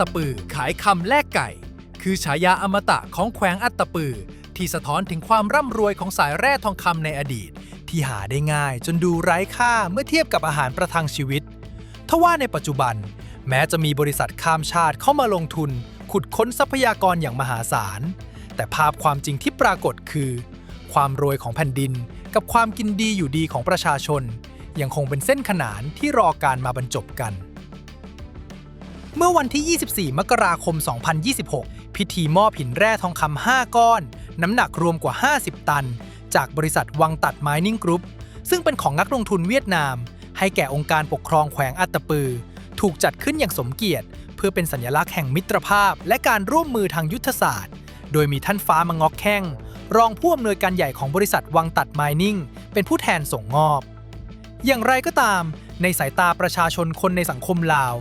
ตปือขายคำแลกไก่ คือฉายาอมตะของแขวงอัตตปือ ที่สะท้อนถึงความร่ำรวยของสายแร่ทองคำในอดีต ที่หาได้ง่ายจนดูไร้ค่าเมื่อเทียบกับอาหารประทังชีวิตทว่าในปัจจุบัน แม้จะมีบริษัทข้ามชาติเข้ามาลงทุน ขุดค้นทรัพยากรอย่างมหาศาล แต่ภาพความจริงที่ปรากฏคือ ความรวยของแผ่นดินกับความกินดีอยู่ดีของประชาชน ยังคงเป็นเส้นขนานที่รอการมาบรรจบกัน เมื่อวันที่ 24 มกราคม 2026 พิธีมอบหินแร่ทองคำ 5 ก้อน น้ำหนักรวมกว่า 50 ตัน จากบริษัทวังตัดไมนิ่งกรุ๊ป ซึ่งเป็นของนักลงทุนเวียดนาม ให้แก่องค์การปกครองแขวงอัตตปือ ถูกจัดขึ้นอย่างสมเกียรติ เพื่อเป็นสัญลักษณ์แห่งมิตรภาพ และการร่วมมือทางยุทธศาสตร์ โดยมีท่านฟ้ามางอกแข้ง รองผู้อำนวยการใหญ่ของบริษัทวังตัดไมนิ่ง เป็นผู้แทนส่งมอบ อย่างไรก็ตาม ในสายตาประชาชนคนในสังคมลาว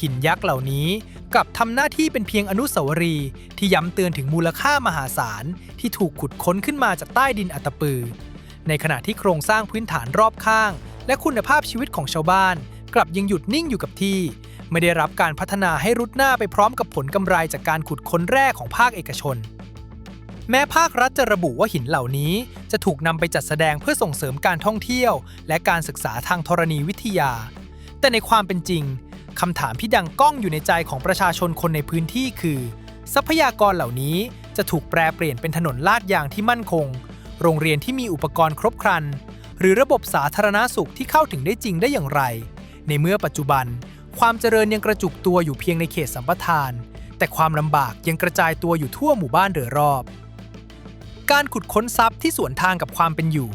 หินยักษ์เหล่านี้กลับทำหน้าที่เป็นเพียงอนุสาวรีย์ที่ย้ำเตือนถึงมูลค่ามหาศาล ที่ถูกขุดค้นขึ้นมาจากใต้ดินอัตตปือ ในขณะที่โครงสร้างพื้นฐานรอบข้าง และคุณภาพชีวิตของชาวบ้าน กลับยังหยุดนิ่งอยู่กับที่ ไม่ได้รับการพัฒนาให้รุดหน้าไปพร้อมกับผลกำไรจากการขุดค้นแร่ของภาคเอกชน แม้ภาครัฐจะระบุว่าหินเหล่านี้ จะถูกนำไปจัดแสดงเพื่อส่งเสริมการท่องเที่ยว และการศึกษาทางธรณีวิทยา แต่ในความเป็นจริง คำถามที่ดังก้องอยู่ในใจของประชาชนคนในพื้นที่คือ ทรัพยากรเหล่านี้จะถูกแปลเปลี่ยนเป็นถนนลาดยางที่มั่นคง โรงเรียนที่มีอุปกรณ์ครบครัน หรือระบบสาธารณาสุขที่เข้าถึงได้จริงได้อย่างไร ในเมื่อปัจจุบัน ความเจริญยังกระจุกตัวอยู่เพียงในเขตสัมปทาน แต่ความลำบากยังกระจายตัวอยู่ทั่วหมู่บ้านโดยรอบ การขุดค้นทรัพย์ที่สวนทางกับความเป็นอยู่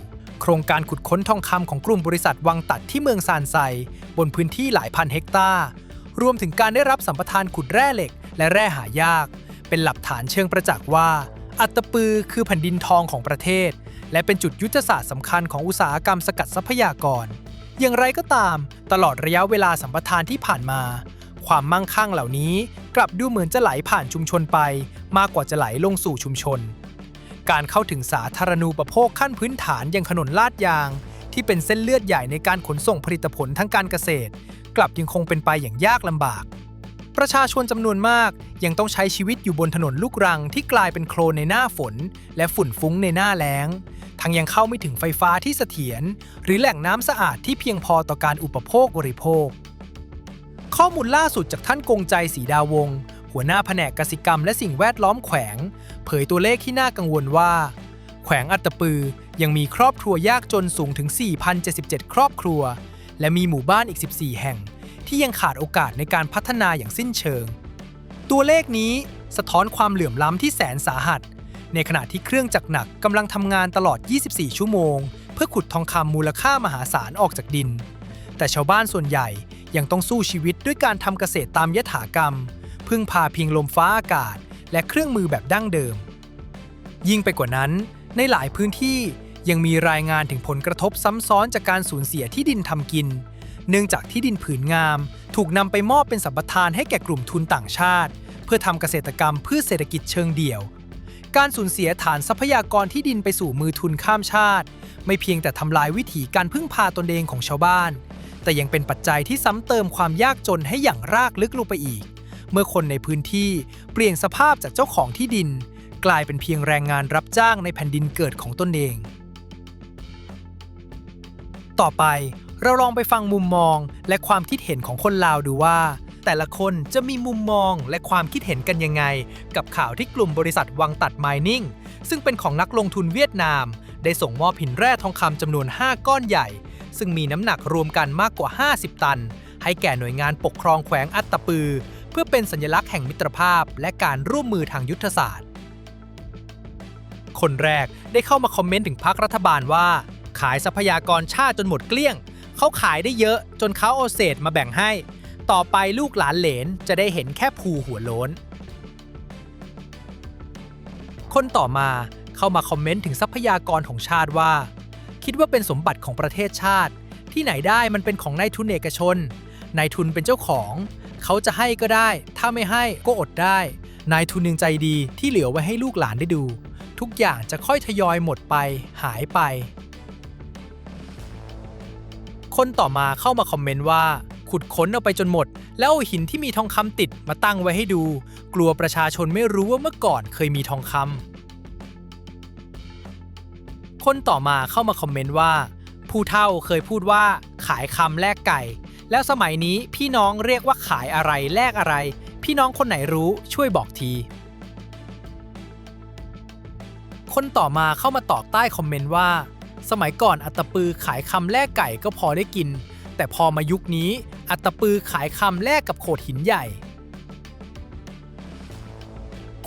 ครงการขุดค้นทองคำของกลุ่มบริษัทวังตัดที่เมืองซานไซ บนพื้นที่หลายพันเฮกตาร์ รวมถึงการได้รับสัมปทานขุดแร่เหล็ก และแร่หายาก เป็นหลักฐานเชิงประจักษ์ว่า อัตตปือคือแผ่นดินทองของประเทศ และเป็นจุดยุทธศาสตร์สำคัญของอุตสาหกรรมสกัดทรัพยากร อย่างไรก็ตาม ตลอดระยะเวลาสัมปทานที่ผ่านมา ความมั่งคั่งเหล่านี้ กลับดูเหมือนจะไหลผ่านชุมชนไป มากกว่าจะไหลลงสู่ชุมชน การเข้าถึงสาธารณูปโภคขั้นพื้นฐานอย่างถนนลาดยาง ที่เป็นเส้นเลือดใหญ่ในการขนส่งผลิตผลทางการเกษตร กลับยังคงเป็นไปอย่างยากลำบาก ประชาชนจำนวนมากยังต้องใช้ชีวิตอยู่บนถนนลูกรังที่กลายเป็นโคลนในหน้าฝน และฝุ่นฟุ้งในหน้าแล้ง ทั้งยังเข้าไม่ถึงไฟฟ้าที่เสถียรหรือแหล่งน้ำสะอาดที่เพียงพอต่อการอุปโภคบริโภค ข้อมูลล่าสุดจากท่านกงใจศรีดาวงศ์ หัวหน้าแผนกกสิกรรมและสิ่งแวดล้อมแขวง เผยตัวเลขที่น่ากังวลว่า แขวงอัตตปือยังมีครอบครัวยากจนสูงถึง 4,077 ครอบครัว และมีหมู่บ้านอีก 14 แห่ง ที่ยังขาดโอกาสในการพัฒนาอย่างสิ้นเชิง ตัวเลขนี้สะท้อนความเหลื่อมล้ำที่แสนสาหัส ในขณะที่เครื่องจักรหนักกำลังทำงานตลอด 24 ชั่วโมง เพื่อขุดทองคำมูลค่ามหาศาลออกจากดิน แต่ชาวบ้านส่วนใหญ่ยังต้องสู้ชีวิตด้วยการทำเกษตรตามยถากรรม พึ่งพาเพียงลมฟ้าอากาศ และเครื่องมือแบบดั้งเดิม ยิ่งไปกว่านั้น ในหลายพื้นที่ยังมีรายงานถึงผลกระทบซ้ำซ้อนจากการสูญเสียที่ดินทำกิน เนื่องจากที่ดินผืนงาม ถูกนำไปมอบเป็นสัมปทานให้แก่กลุ่มทุนต่างชาติ เพื่อทำเกษตรกรรมเพื่อเศรษฐกิจเชิงเดี่ยว การสูญเสียฐานทรัพยากรที่ดินไปสู่มือทุนข้ามชาติ ไม่เพียงแต่ทำลายวิถีการพึ่งพาตนเองของชาวบ้าน แต่ยังเป็นปัจจัยที่ซ้ำเติมความยากจนให้อย่างรากลึกลงไปอีก เมื่อคนในพื้นที่เปลี่ยนสภาพจากเจ้าของที่ดิน กลายเป็นเพียงแรงงานรับจ้างในแผ่นดินเกิดของตนเอง ต่อไปเราลองไปฟังมุมมองและความคิดเห็นของคนลาวดูว่า แต่ละคนจะมีมุมมองและความคิดเห็นกันยังไง กับข่าวที่กลุ่มบริษัทวังตัดไมนิ่งซึ่งเป็นของนักลงทุนเวียดนาม ได้ส่งมอบหินแร่ทองคำจำนวน 5 ก้อนใหญ่ ซึ่งมีน้ำหนักรวมกันมากกว่า 50 ตัน ให้แก่หน่วยงานปกครองแขวงอัตตปือ พื่อเป็นสัญลักษณ์แห่งมิตรภาพ และการร่วมมือทางยุทธศาสตร์ คนแรกได้เข้ามาคอมเมนต์ถึงพรรครัฐบาลว่า ขายทรัพยากรชาติจนหมดเกลี้ยง เขาขายได้เยอะจนเขาเอาเศษมาแบ่งให้ ต่อไปลูกหลานเหลนจะได้เห็นแค่ภูหัวโล้น คนต่อมาเข้ามาคอมเมนต์ถึงทรัพยากรของชาติว่า คิดว่าเป็นสมบัติของประเทศชาติ ที่ไหนได้มันเป็นของนายทุนเอกชน นายทุนเป็นเจ้าของ เขาจะให้ก็ได้ ถ้าไม่ให้ก็อดได้ นายทุนหนึ่งใจดีที่เหลือไว้ให้ลูกหลานได้ดู ทุกอย่างจะค่อยทยอยหมดไป หายไป คนต่อมาเข้ามาคอมเมนต์ว่า ขุดค้นเอาไปจนหมด แล้วเอาหินที่มีทองคำติดมาตั้งไว้ให้ดู กลัวประชาชนไม่รู้ว่าเมื่อก่อนเคยมีทองคำคนต่อมาเข้ามาคอมเมนต์ว่า ผู้เฒ่าเคยพูดว่าขายคำแลกไก่ แล้วสมัยนี้พี่น้องเรียกว่าขายอะไรแลกอะไร พี่น้องคนไหนรู้ช่วยบอกที คนต่อมาเข้ามาตอบใต้คอมเมนต์ว่า สมัยก่อนอัตปือขายคำแลกไก่ก็พอได้กิน แต่พอมายุคนี้ อัตตปือขายคำแลกกับโขดหินใหญ่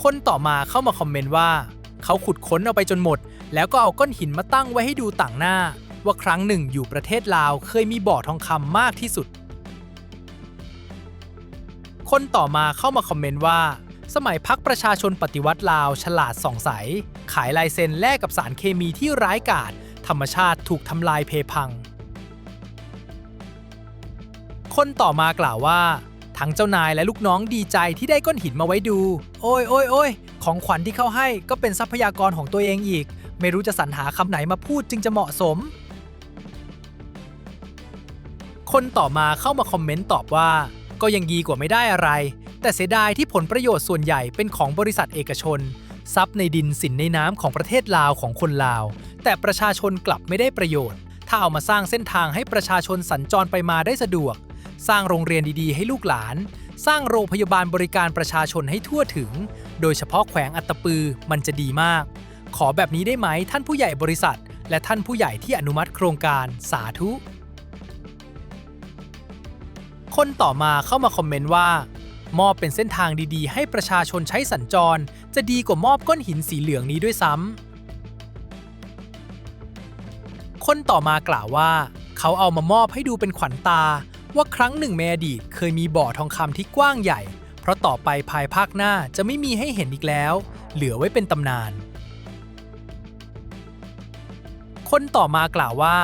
คนต่อมาเข้ามาคอมเมนต์ว่า เขาขุดค้นเอาไปจนหมด แล้วก็เอาก้อนหินมาตั้งไว้ให้ดูต่างหน้า ว่าครั้งหนึ่งอยู่ประเทศลาวเคยมีบ่อทองคำมากที่สุด คนต่อมาเข้ามาคอมเมนต์ว่า สมัยพักประชาชนปฏิวัติลาวฉลาดส่องใส ขายลายเซ็นแลกกับสารเคมีที่ร้ายกาจธรรมชาติถูกทำลายเพพัง คนต่อมากล่าวว่าทั้งเจ้านายและลูกน้องดีใจที่ได้ก้อนหินมาไว้ดู โอ้ยโอ้ยโอ้ยของขวัญที่เขาให้ก็เป็นทรัพยากรของตัวเองอีก ไม่รู้จะสรรหาคำไหนมาพูดจึงจะเหมาะสม คนต่อมาเข้ามาคอมเมนต์ตอบว่า ก็ยังดีกว่าไม่ได้อะไร แต่เสียดายที่ผลประโยชน์ส่วนใหญ่เป็นของบริษัทเอกชน ทรัพย์ในดินสินในน้ำของประเทศลาวของคนลาว แต่ประชาชนกลับไม่ได้ประโยชน์ ถ้าเอามาสร้างเส้นทางให้ประชาชนสัญจรไปมาได้สะดวก สร้างโรงเรียนดีๆ ให้ลูกหลาน สร้างโรงพยาบาลบริการประชาชนให้ทั่วถึง โดยเฉพาะแขวงอัตตปือมันจะดีมาก ขอแบบนี้ได้ไหมท่านผู้ใหญ่บริษัท และท่านผู้ใหญ่ที่อนุมัติโครงการสาธุ คนต่อมาเข้ามาคอมเมนต์ว่า มอบเป็นเส้นทางดีๆ ให้ประชาชนใช้สัญจร จะดีกว่ามอบก้อนหินสีเหลืองนี้ด้วยซ้ำคนต่อมากล่าวว่า เขาเอามามอบให้ดูเป็นขวัญตา ว่าครั้งหนึ่งในอดีตเคยมีบ่อทองคำที่กว้างใหญ่ เพราะต่อไปภายภาคหน้าจะไม่มีให้เห็นอีกแล้ว เหลือไว้เป็นตำนาน คนต่อมากล่าวว่า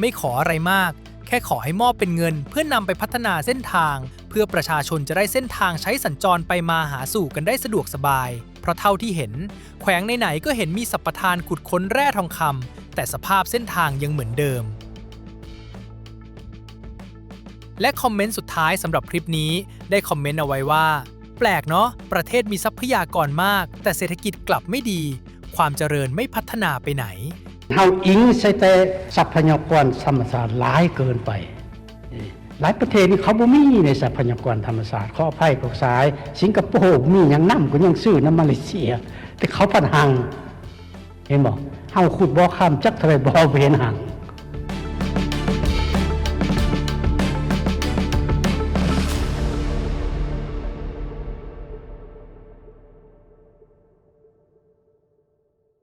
ไม่ขออะไรมาก แค่ขอให้มอบเป็นเงินเพื่อนนำไปพัฒนาเส้นทาง เพื่อประชาชนจะได้เส้นทางใช้สัญจรไปมาหาสู่กันได้สะดวกสบาย เพราะเท่าที่เห็น แขวงไหนๆก็เห็นมีสัปทานขุดค้นแร่ทองคำแต่สภาพเส้นทางยังเหมือนเดิม และคอมเมนต์สุดท้ายสำหรับคลิปนี้ได้คอมเมนต์เอาไว้ว่า แปลกเนาะประเทศมีทรัพยากรมาก แต่เศรษฐกิจกลับไม่ดี ความเจริญไม่พัฒนาไปไหน เฮาอิงใส่แต่ทรัพยากรธรรมศาสตร์หลายเกินไป หลายประเทศนี่เขาบ่มีในทรัพยากรธรรมศาสตร์ขออภัยพวกสาย สิงคโปร์มีอย่างนำก็ยังซื้อน้ำมาเลเซีย แต่เขาพันหัง เห็นบ่เฮาขุดบ่อข้ามจักเท่าไรบ่เห็นหัง